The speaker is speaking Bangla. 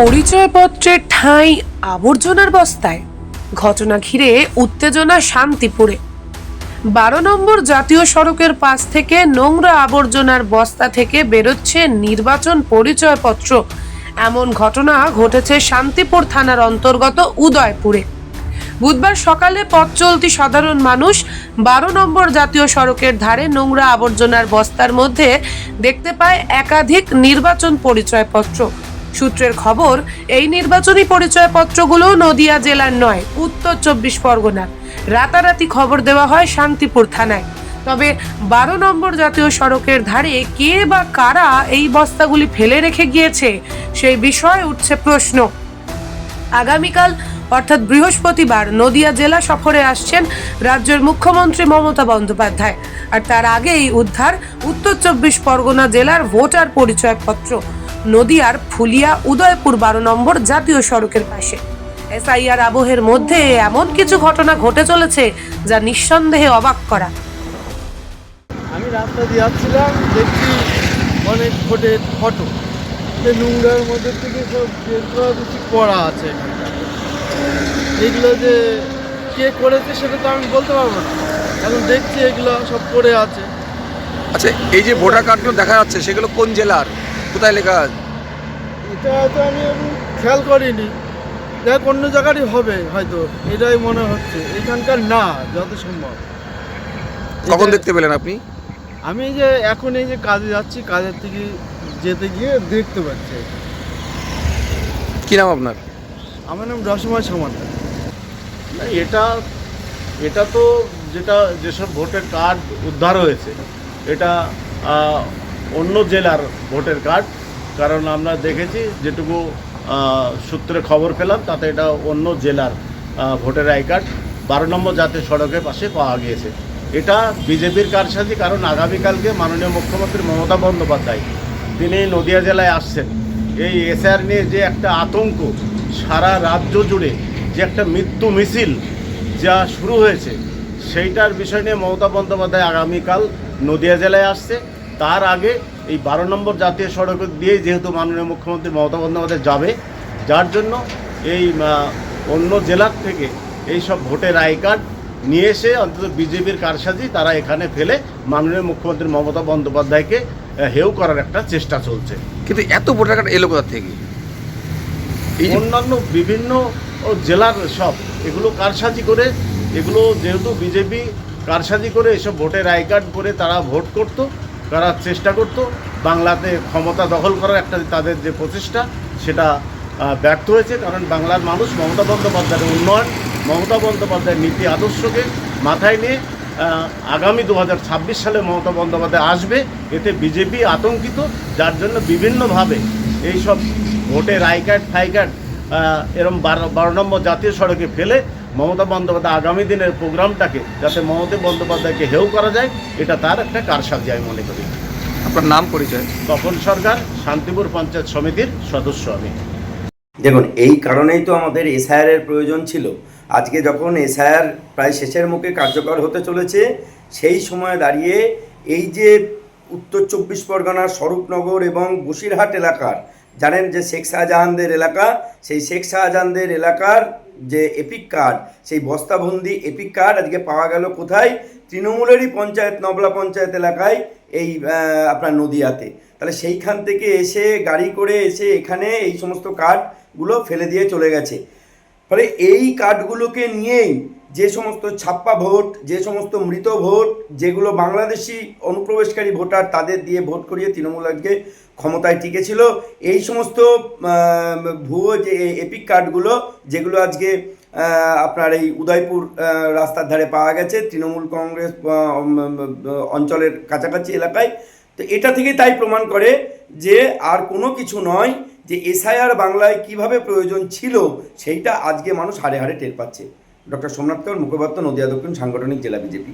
পরিচয়পত্রের ঠাঁই আবর্জনার বস্তায়। ঘটনা ঘিরে উত্তেজনা শান্তিপুরে। বারো নম্বর জাতীয় সড়কের পাশ থেকে নোংরা আবর্জনার বস্তা থেকে বেরোচ্ছে নির্বাচন পরিচয়পত্র। এমন ঘটনা ঘটেছে শান্তিপুর থানার অন্তর্গত উদয়পুরে। বুধবার সকালে পথ চলতি সাধারণ মানুষ বারো নম্বর জাতীয় সড়কের ধারে নোংরা আবর্জনার বস্তার মধ্যে দেখতে পায় একাধিক নির্বাচন পরিচয়পত্র। সূত্রের খবর, এই নির্বাচনী পরিচয়পত্রগুলো নদিয়া জেলার নয়, উত্তর চব্বিশ পরগনার রাতারাতি খবর দেওয়া হয় শান্তিপুর থানায়। তবে বারো নম্বর জাতীয় সড়কের ধারে কে বা কারা এই বস্তাগুলি ফেলে রেখে গিয়েছে, সেই বিষয়ে উঠছে প্রশ্ন। আগামীকাল, অর্থাৎ বৃহস্পতিবার, নদিয়া জেলা সফরে আসছেন রাজ্যের মুখ্যমন্ত্রী মমতা বন্দ্যোপাধ্যায়। আর তার আগেই উদ্ধার উত্তর চব্বিশ পরগনা জেলার ভোটার পরিচয়পত্র। নদিয়ার ফুলিয়া উদয়পুর বারো নম্বর জাতীয় সড়কের পাশে। এসআইআর আবহের মধ্যে এমন কিছু ঘটনা ঘটে চলেছে যা নিঃসন্দেহে অবাক করা। আমি রাস্তা দিয়ে যাচ্ছিলাম দেখছি অনেক ফোটের ফটো। যে নোংরার মধ্যে থেকে সব বের করা কিছু করা আছে এগুলো যে কে করেছে সেটা তো আমি বলতে পারব না। এখন দেখছি এগুলো সব পড়ে আছে। আচ্ছা এই যে ভোটার কার্ডগুলো দেখা যাচ্ছে সেগুলো কোন জেলার? কোথায় লেখা আছে? এটা তো আমি খেয়াল করিনি। দেখ অন্য জায়গারই হবে হয়তো এটাই মনে হচ্ছে। এখানকার না যত সম্ভব কখন দেখতে পেলেন আপনি? আমি যে এখন এই যে কাজে যাচ্ছি কাজের থেকে যেতে গিয়ে দেখতে পাচ্ছি। কি নাম আপনার? আমার নাম রসময় সমান্তার না এটা এটা তো যেটা যেসব ভোটের কার্ড উদ্ধার হয়েছে এটা অন্য জেলার ভোটের কার্ড, কারণ আমরা দেখেছি যেটুকু সূত্রে খবর পেলাম, তাতে এটা অন্য জেলার ভোটার আই কার্ড। বারো নম্বর জাতীয় সড়কের পাশে পাওয়া গিয়েছে। এটা বিজেপির কারসাজি, কারণ আগামীকালকে মাননীয় মুখ্যমন্ত্রী মমতা বন্দ্যোপাধ্যায়, তিনি নদিয়া জেলায় আসছেন। এই এসআর নিয়ে যে একটা আতঙ্ক, সারা রাজ্য জুড়ে যে একটা মৃত্যু মিছিল যা শুরু হয়েছে, সেইটার বিষয় নিয়ে মমতা বন্দ্যোপাধ্যায় আগামীকাল নদিয়া জেলায় আসছে। তার আগে এই বারো নম্বর জাতীয় সড়ক দিয়ে যেহেতু মাননীয় মুখ্যমন্ত্রী মমতা বন্দ্যোপাধ্যায় যাবে যার জন্য এই অন্য জেলার থেকে এই সব ভোটের আই কার্ড নিয়ে এসে অন্তত বিজেপির কারসাজি তারা এখানে ফেলে মাননীয় মুখ্যমন্ত্রী মমতা বন্দ্যোপাধ্যায়কে হেয় করার একটা চেষ্টা চলছে। কিন্তু এত ভোটার কার্ড এলো কোথা থেকে? এই অন্যান্য বিভিন্ন জেলার সব এগুলো কারসাজি করে এগুলো যেহেতু বিজেপি কারসাজি করে এসব ভোটের আই কার্ড করে তারা ভোট করত করার চেষ্টা করত। বাংলাতে ক্ষমতা দখল করার একটা তাদের যে প্রচেষ্টা সেটা ব্যর্থ হয়েছে। কারণ বাংলার মানুষ মমতা বন্দ্যোপাধ্যায়ের উন্নয়ন মমতা বন্দ্যোপাধ্যায়ের নীতি আদর্শকে মাথায় নিয়ে আগামী দু হাজার ছাব্বিশ সালে মমতা বন্দ্যোপাধ্যায় আসবে। এতে বিজেপি আতঙ্কিত যার জন্য বিভিন্নভাবে এইসব ভোটের আই কার্ড ফাই কার্ড আহ, এরম বারো বারো নম্বর জাতীয় সড়কে ফেলে মমতা বন্দ্যোপাধ্যায় আগামী দিনের প্রোগ্রামটাকে যাতে মমতা বন্দ্যোপাধ্যায়কে হেউ করা যায় এটা তার একটা কারসাজি আমি মনে করি। আপনার নাম পরিচয়? তপন সরকার শান্তিপুর পঞ্চায়েত সমিতির সদস্য আমি। দেখুন এই কারণেই তো আমাদের এসআইআরের প্রয়োজন ছিল। আজকে যখন এসআইআর প্রায় শেষের মুখে কার্যকর হতে চলেছে সেই সময় দাঁড়িয়ে এই যে উত্তর চব্বিশ পরগনার স্বরূপনগর এবং বসিরহাট এলাকার জানেন যে শেখ শাহজাহানদের এলাকা, সেই শেখ শাহজাহানদের এলাকার যে এপিক কার্ড সেই বস্তাবন্দি এপিক কার্ড আজকে পাওয়া গেল কোথায়? তৃণমূলেরই পঞ্চায়েত, নবলা পঞ্চায়েত এলাকায় এই আপনার নদিয়াতে। তাহলে সেইখান থেকে এসে, গাড়ি করে এসে এখানে এই সমস্ত কার্ডগুলো ফেলে দিয়ে চলে গেছে। ফলে এই কার্ডগুলোকে নিয়েই যে সমস্ত ছাপ্পা ভোট, যে সমস্ত মৃত ভোট, যেগুলো বাংলাদেশি অনুপ্রবেশকারী ভোটার তাদের দিয়ে ভোট করিয়ে তৃণমূল আজকে ক্ষমতায় টিকেছিল। এই সমস্ত ভুয়ো যে এপিক কার্ডগুলো, যেগুলো আজকে আপনার এই উদয়পুর রাস্তার ধারে পাওয়া গেছে তৃণমূল কংগ্রেস অঞ্চলের কাছাকাছি এলাকায়। তো এটা থেকে তাই প্রমাণ করে যে আর কোনো কিছু নয় যে এসআইআর বাংলায় কীভাবে প্রয়োজন ছিল, সেইটা আজকে মানুষ হাড়ে হারে টের পাচ্ছে। ডক্টর সোমনাথ কর মুখপাত্র নদিয়া দক্ষিণ সাংগঠনিক জেলা বিজেপি।